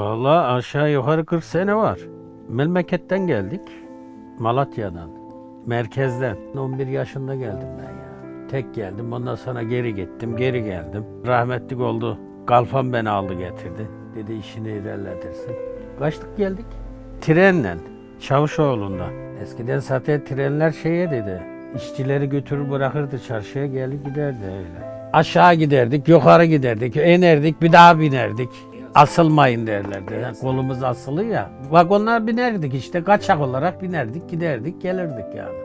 Vallahi aşağı yukarı 40 sene var. Memleketten geldik. Malatya'dan. Merkezden. 11 yaşında geldim ben ya. Tek geldim. Ondan sonra geri gittim. Geri geldim. Rahmetlik oldu. Kalfam beni aldı getirdi. Dedi işini ilerletirsin. Kaçtık geldik. Trenle. Çavuşoğlu'nda. Eskiden zaten trenler şeye dedi. İşçileri götürür bırakırdı çarşıya gelip giderdi öyle. Aşağı giderdik, yukarı giderdik, inerdik, bir daha binerdik. Asılmayın derlerdi. Yani kolumuz asılı ya. Vagonlar binerdik işte kaçak olarak binerdik, giderdik, gelirdik yani.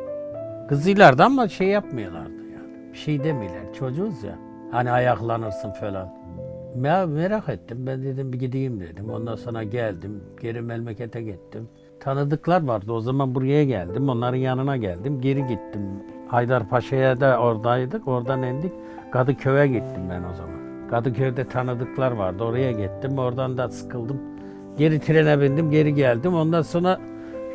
Kızıyorlardı ama şey yapmıyorlardı yani. Bir şey demiyorlar. Çocuğuz ya. Hani ayaklanırsın falan. Ya merak ettim. Ben dedim bir gideyim dedim. Ondan sonra geldim. Geri memlekete gittim. Tanıdıklar vardı. O zaman buraya geldim. Onların yanına geldim. Geri gittim. Haydarpaşa'ya da oradaydık. Oradan indik. Kadıköy'e gittim ben o zaman. Kadıköy'de tanıdıklar vardı. Oraya gittim. Oradan da sıkıldım. Geri trene bindim. Geri geldim. Ondan sonra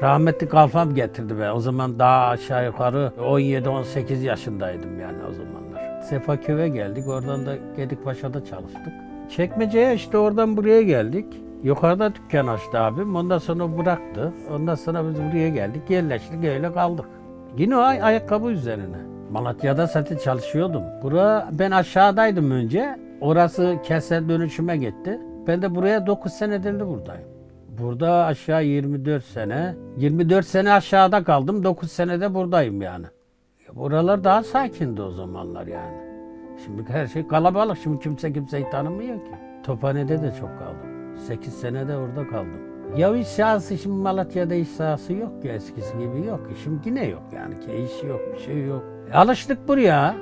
rahmetli kalfam getirdi be. O zaman daha aşağı yukarı 17-18 yaşındaydım yani o zamanlar. Sefaköy'e geldik. Oradan da Gedikpaşa'da çalıştık. Çekmece'ye işte oradan buraya geldik. Yukarıda dükkan açtı abim. Ondan sonra bıraktı. Ondan sonra biz buraya geldik. Yerleştik öyle kaldık. Yine ay- ayakkabı üzerine. Malatya'da zaten çalışıyordum. Bura ben aşağıdaydım önce. Orası kese dönüşüme gitti. Ben de buraya 9 senedir de buradayım. Burada aşağı 24 sene. 24 sene aşağıda kaldım. 9 senede buradayım yani. Ya Buralar daha sakindi o zamanlar yani. Şimdi her şey kalabalık. Şimdi kimse kimseyi tanımıyor ki. Tophane'de de çok kaldım. 8 sene de orada kaldım. Ya iş sahası şimdi Malatya'da iş sahası yok ki eskisi gibi yok. Şimdi yine yok yani ki iş yok bir şey yok. E, alıştık buraya.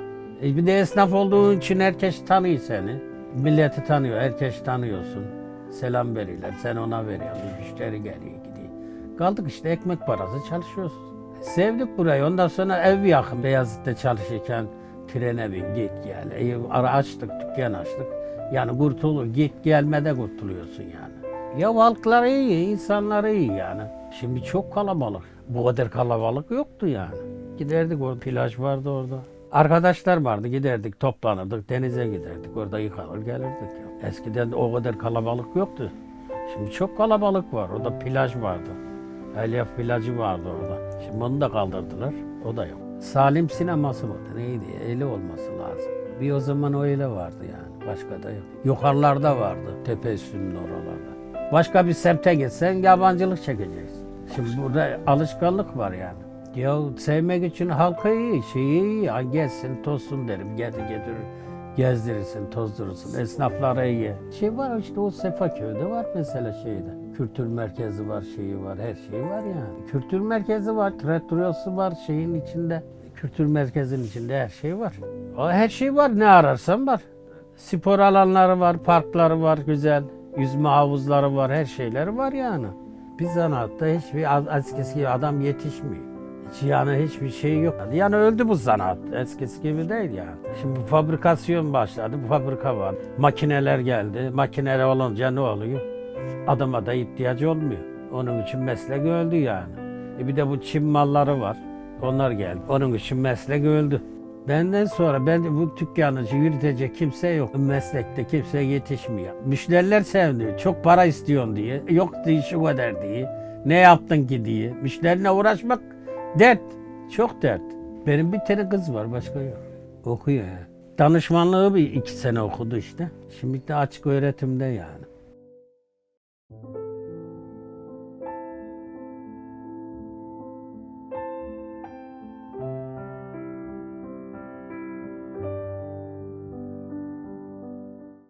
E, bir de esnaf olduğun için herkes tanıyor seni. Milleti tanıyor, herkes tanıyorsun. Selam verirler, sen ona veriyorsun. Müşteri geliyor gidiyor. Kaldık işte ekmek parası çalışıyoruz. Sevdik burayı. Ondan sonra ev yakın. Beyazıt'ta çalışırken trene bin git gel. Ev ara açtık, dükkan açtık. Yani kurtulur. Git gelmede kurtuluyorsun yani. Ya halklar iyi, insanlar iyi yani. Şimdi çok kalabalık. Bu kadar kalabalık yoktu yani. Giderdik orada plaj vardı orada. Arkadaşlar vardı giderdik toplanırdık denize giderdik orada yıkanır gelirdik. Eskiden o kadar kalabalık yoktu. Şimdi çok kalabalık var. Orada plaj vardı. Elyaf plajı vardı orada. Şimdi onu da kaldırdılar. O da yok. Salim sineması mıydı? Neydi? Eli olması lazım. Bir o zaman öyle vardı yani. Başka da yok. Yukarılarda vardı. Tepe üstünün oralarda. Başka bir semte gitsen yabancılık çekeceksin. Şimdi burada alışkanlık var yani. Ya sevmek için halka iyi, şeyi iyi. Ha, Gezsin, tozsun derim. Getir getirir. Gezdirirsin, tozdurursun. Esnaflara iyi. Şey var işte o Sefaköy'de var mesela şeyde. Kültür merkezi var, şeyi var, her şey var yani. Kültür merkezi var, tiyatrosu var şeyin içinde. Kültür merkezinin içinde her şey var. O her şey var, ne ararsan var. Spor alanları var, parkları var güzel. Yüzme havuzları var, her şeyleri var yani. Bir zanaatta hiçbir eskisi gibi adam yetişmiyor. Yani hiçbir şey yok. Yani öldü bu zanaat. Eskisi gibi değil yani. Şimdi fabrikasyon başladı. Bu fabrika var. Makineler geldi. Makineler olunca ne oluyor? Adama da ihtiyacı olmuyor. Onun için meslek öldü yani. E bir de bu Çin malları var. Onlar geldi. Onun için meslek öldü. Benden sonra ben bu dükkanı yürütecek kimse yok. Meslekte kimse yetişmiyor. Müşteriler sevmiyor. Çok para istiyorsun diye. Yok diye şu kadar diye. Ne yaptın ki diye. Müşterine uğraşmak dert. Çok dert. Benim bir tane kız var başka yok. Okuyor ya. Danışmanlığı bir iki sene okudu işte. Şimdi de açık öğretimde yani.